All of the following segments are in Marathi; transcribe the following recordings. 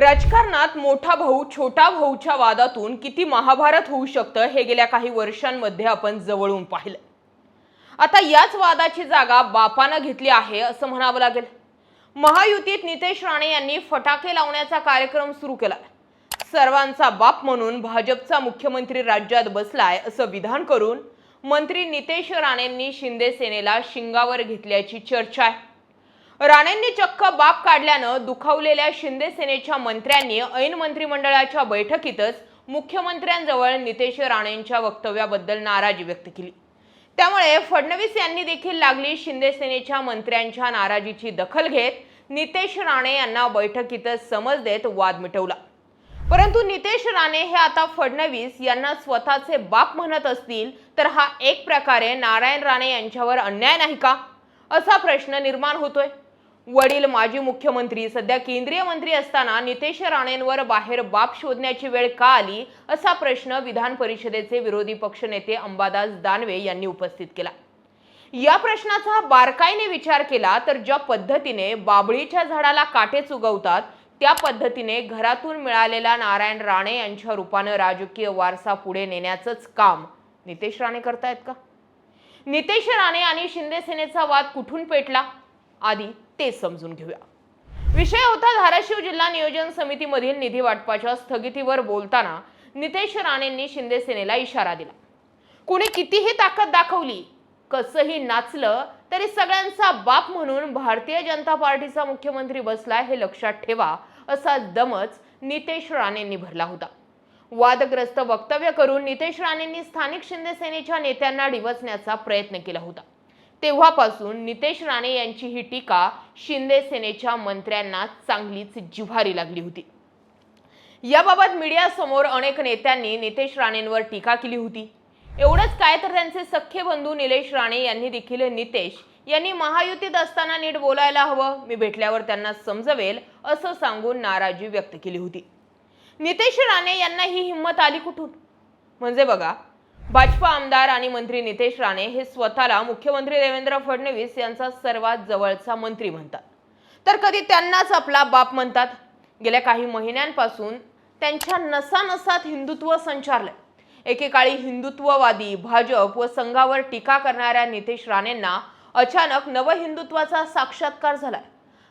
राजकारणात मोठा भाऊ छोटा भाऊच्या वादातून किती महाभारत होऊ शकतं हे गेल्या काही वर्षांमध्ये आपण जवळून पाहिलं. आता याच वादाची जागा बापानं घेतली आहे असं म्हणावं लागेल. महायुतीत नितेश राणे यांनी फटाके लावण्याचा कार्यक्रम सुरू केला. सर्वांचा बाप म्हणून भाजपचा मुख्यमंत्री राज्यात बसलाय असं विधान करून मंत्री नितेश राणेंनी शिंदे सेनेला शिंगावर घेतल्याची चर्चा आहे. राणेंनी चक्क बाप काढल्यानं दुखावलेल्या शिंदे सेनेच्या मंत्र्यांनी ऐन मंत्रिमंडळाच्या बैठकीतच मुख्यमंत्र्यांजवळ नितेश राणेंच्या वक्तव्याबद्दल नाराजी व्यक्त केली. त्यामुळे फडणवीस यांनी देखील लागली शिंदे सेनेच्या मंत्र्यांच्या नाराजीची दखल घेत नितेश राणे यांना बैठकीतच समज देत वाद मिटवला. परंतु नितेश राणे हे आता फडणवीस यांना स्वतःचे बाप म्हणत असतील तर हा एक प्रकारे नारायण राणे यांच्यावर अन्याय नाही का? असा प्रश्न निर्माण होतोय. वडील माजी मुख्यमंत्री सध्या केंद्रीय मंत्री असताना नितेश राणेंवर बाहेर बाप शोधण्याची वेळ का आली असा प्रश्न विधान परिषदेचे विरोधी पक्षनेते अंबादास दानवे यांनी उपस्थित केला. या प्रश्नाचा बारकाईने विचार केला तर ज्या पद्धतीने बाबळीच्या झाडाला काटे चुगवतात त्या पद्धतीने घरातून मिळालेला नारायण राणे यांच्या रूपानं राजकीय वारसा पुढे नेण्याचंच काम नितेश राणे करतायत का? नितेश राणे आणि शिंदे सेनेचा वाद कुठून पेटला? आधी ते समजून घेऊया. विषय होता धाराशिव जिल्हा नियोजन समितीमधील निधी वाटपाच्या स्थगितीवर बोलताना नितेश राणेंनी शिंदे सेनेला इशारा दिला. कुणी कितीही ताकद दाखवली कसंही नाचलं तरी सगळ्यांचा बाप म्हणून भारतीय जनता पार्टीचा मुख्यमंत्री बसला हे लक्षात ठेवा असा दमच नितेश राणेंनी भरला होता. वादग्रस्त वक्तव्य करून नितेश राणेंनी स्थानिक शिंदे सेनेच्या नेत्यांना डिवचण्याचा प्रयत्न केला होता. तेव्हापासून नितेश राणे यांची ही टीका शिंदे सेनेच्या मंत्र्यांना चांगलीच जिव्हारी लागली होती. याबाबत मीडियासमोर अनेक नेत्यांनी नितेश राणेंवर टीका केली होती. एवढंच काय तर त्यांचे सख्खे बंधू निलेश राणे यांनी देखील नितेश यांनी महायुतीत असताना नीट बोलायला हवं मी भेटल्यावर त्यांना समजवेल असं सांगून नाराजी व्यक्त केली होती. नितेश राणे यांना ही हिंमत आली कुठून? म्हणजे बघा भाजपा आमदार आणि मंत्री नितेश राणे हे स्वतःला मुख्यमंत्री देवेंद्र फडणवीस यांचा सर्वात जवळचा मंत्री म्हणतात. तर कधी त्यांनाच आपला बाप म्हणतात. गेल्या काही महिन्यांपासून त्यांच्या नसानसात हिंदुत्व संचारलंय. एकेकाळी हिंदुत्ववादी भाजप व संघावर टीका करणाऱ्या नितेश राणेंना अचानक नवहिंदुत्वाचा साक्षात्कार झालाय.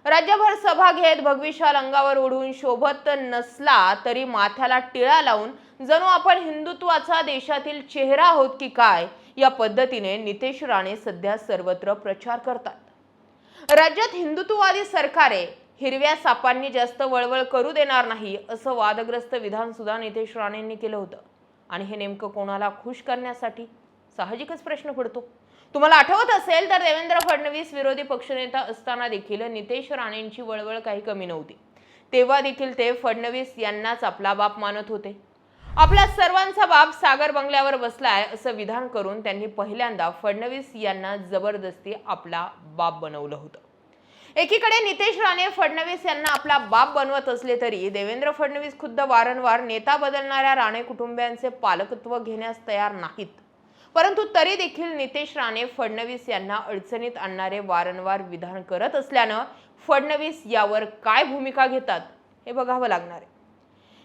राज्यभर सभा घेत भगविशाल अंगावर ओढून शोभत नसला तरी माथ्याला टिळा लावून जणू आपण हिंदुत्वाचा देशातील चेहरा आहोत की काय या पद्धतीने नितेश राणे सध्या सर्वत्र प्रचार करतात. राज्यात हिंदुत्ववादी सरकारे हिरव्या सापांनी जास्त वळवळ करू देणार नाही असं वादग्रस्त विधान सुद्धा नितेश राणेंनी केलं होतं. आणि हे नेमकं कोणाला खुश करण्यासाठी? साहजिकच प्रश्न पडतो. तुम्हाला आठवत असेल तर देवेंद्र फडणवीस विरोधी पक्षनेता असताना देखील नितेश राणेंची वळवळ काही कमी नव्हती. तेव्हा देखील ते फडणवीस यांनाच आपला बाप मानत होते. आपला सर्वांचा बाप सागर बंगल्यावर बसलाय असं विधान करून त्यांनी पहिल्यांदा फडणवीस यांना जबरदस्ती आपला बाप बनवलं होतं. एकीकडे नितेश राणे फडणवीस यांना आपला बाप बनवत असले तरी देवेंद्र फडणवीस खुद्द वारंवार नेता बदलणाऱ्या राणे कुटुंबियांचे पालकत्व घेण्यास तयार नाहीत. परंतु तरी देखील नितेश राणे फडणवीस यांना अडचणीत आणणारे वारंवार विधान करत असल्यानं फडणवीस यावर काय भूमिका घेतात हे बघावं लागणार आहे.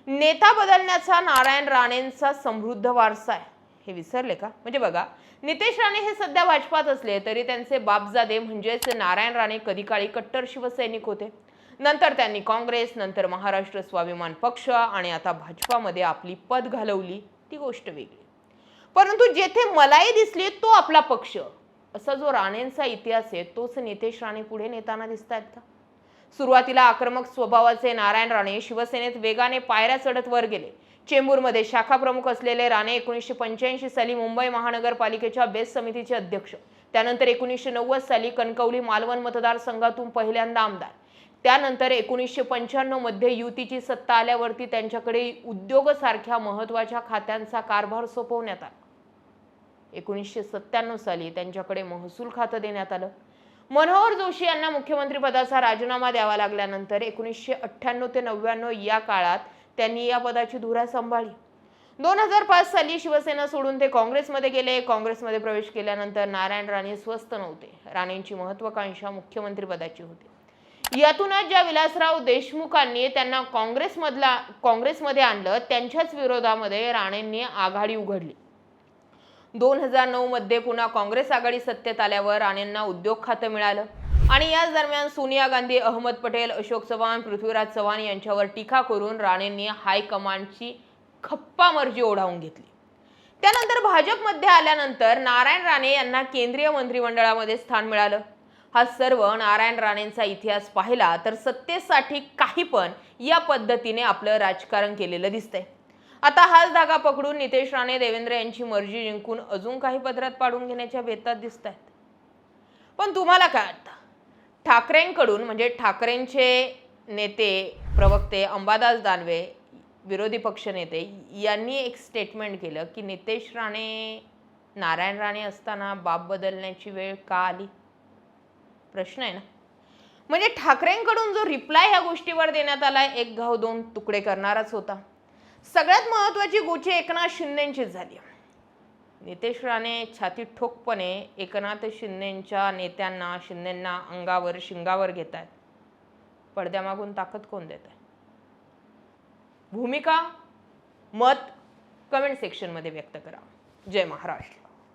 नेता बदलण्याचा नारायण राणेंचा समृद्ध वारसा आहे. हे विसरले का? म्हणजे बघा नितेश राणे हे सध्या भाजपात असले तरी त्यांचे बापजादे म्हणजेच नारायण राणे कधी काळी कट्टर शिवसैनिक होते. नंतर त्यांनी काँग्रेस नंतर महाराष्ट्र स्वाभिमान पक्ष आणि आता भाजपामध्ये आपली पद घालवली. ती गोष्ट वेगळी. परंतु जेथे मलाही दिसली तो आपला पक्ष. असा जो राणेंचा इतिहास आहे तोच नितेश राणे पुढे नेताना दिसत आहेत का? सुरुवातीला आक्रमक स्वभावाचे नारायण राणे शिवसेनेत वेगाने पायऱ्या चढत वर गेले. चेंबूरमध्ये शाखा प्रमुख असलेले राणे एकोणीसशे पंच्याऐंशी साली मुंबई महानगरपालिकेच्या बेस समितीचे अध्यक्ष. त्यानंतर एकोणीसशे नव्वद साली कणकवली मालवण मतदारसंघातून पहिल्यांदा आमदार. त्यानंतर एकोणीसशे पंच्याण्णवमध्ये युतीची सत्ता आल्यावरती त्यांच्याकडे उद्योगसारख्या महत्त्वाच्या महत्त्वाच्या खात्यांचा कारभार सोपवण्यात आला. एकोणीसशे सत्त्याण्णव साली त्यांच्याकडे महसूल खातं देण्यात आलं. मनोहर जोशी यांना मुख्यमंत्रीपदाचा राजीनामा द्यावा लागल्यानंतर एकोणीसशे अठ्ठ्याण्णव ते नव्याण्णव या काळात त्यांनी या पदाची धुरा सांभाळली. दोन हजार पाच साली शिवसेना सोडून ते काँग्रेसमध्ये गेले. काँग्रेसमध्ये प्रवेश केल्यानंतर नारायण राणे स्वस्थ नव्हते. राणेंची महत्वाकांक्षा मुख्यमंत्रीपदाची होती. यातूनच ज्या विलासराव देशमुखांनी त्यांना काँग्रेसमधला काँग्रेसमध्ये आणलं त्यांच्याच विरोधामध्ये राणेंनी आघाडी उघडली. दोन हजार नऊ मध्ये पुन्हा काँग्रेस आघाडी सत्तेत आल्यावर राणेंना उद्योग खातं मिळालं. आणि याच दरम्यान सोनिया गांधी अहमद पटेल अशोक चव्हाण पृथ्वीराज चव्हाण यांच्यावर टीका करून राणेंनी हायकमांडची खप्पा मर्जी ओढावून घेतली. त्यानंतर भाजपमध्ये आल्यानंतर नारायण राणे यांना केंद्रीय मंत्रिमंडळामध्ये स्थान मिळालं. हा सर्व नारायण राणेंचा इतिहास पाहिला तर सत्तेसाठी काही पण या पद्धतीने आपलं राजकारण केलेलं दिसतंय. आता हाच धागा पकडून नितेश राणे देवेंद्र यांची मर्जी जिंकून अजून काही पदरात पाडून घेण्याच्या बेतात दिसत आहेत पण तुम्हाला काय वाटतं? ठाकरेंकडून म्हणजे ठाकरेंचे नेते प्रवक्ते अंबादास दानवे विरोधी पक्षनेते यांनी एक स्टेटमेंट केलं की नितेश राणे नारायण राणे असताना बाब बदलण्याची वेळ का आली? प्रश्न आहे ना? म्हणजे ठाकरेंकडून जो रिप्लाय ह्या गोष्टीवर देण्यात आला एक घाव दोन तुकडे करणाराच होता. सगळ्यात महत्त्वाची गोची एकनाथ शिंदेंचीच झाली. नितेश राणे छाती ठोकपणे एकनाथ शिंदेच्या नेत्यांना शिंदेंना अंगावर शिंगावर घेत आहेत पडद्यामागून ताकद कोण देत आहे? भूमिका मत कमेंट सेक्शनमध्ये व्यक्त करा. जय महाराष्ट्र.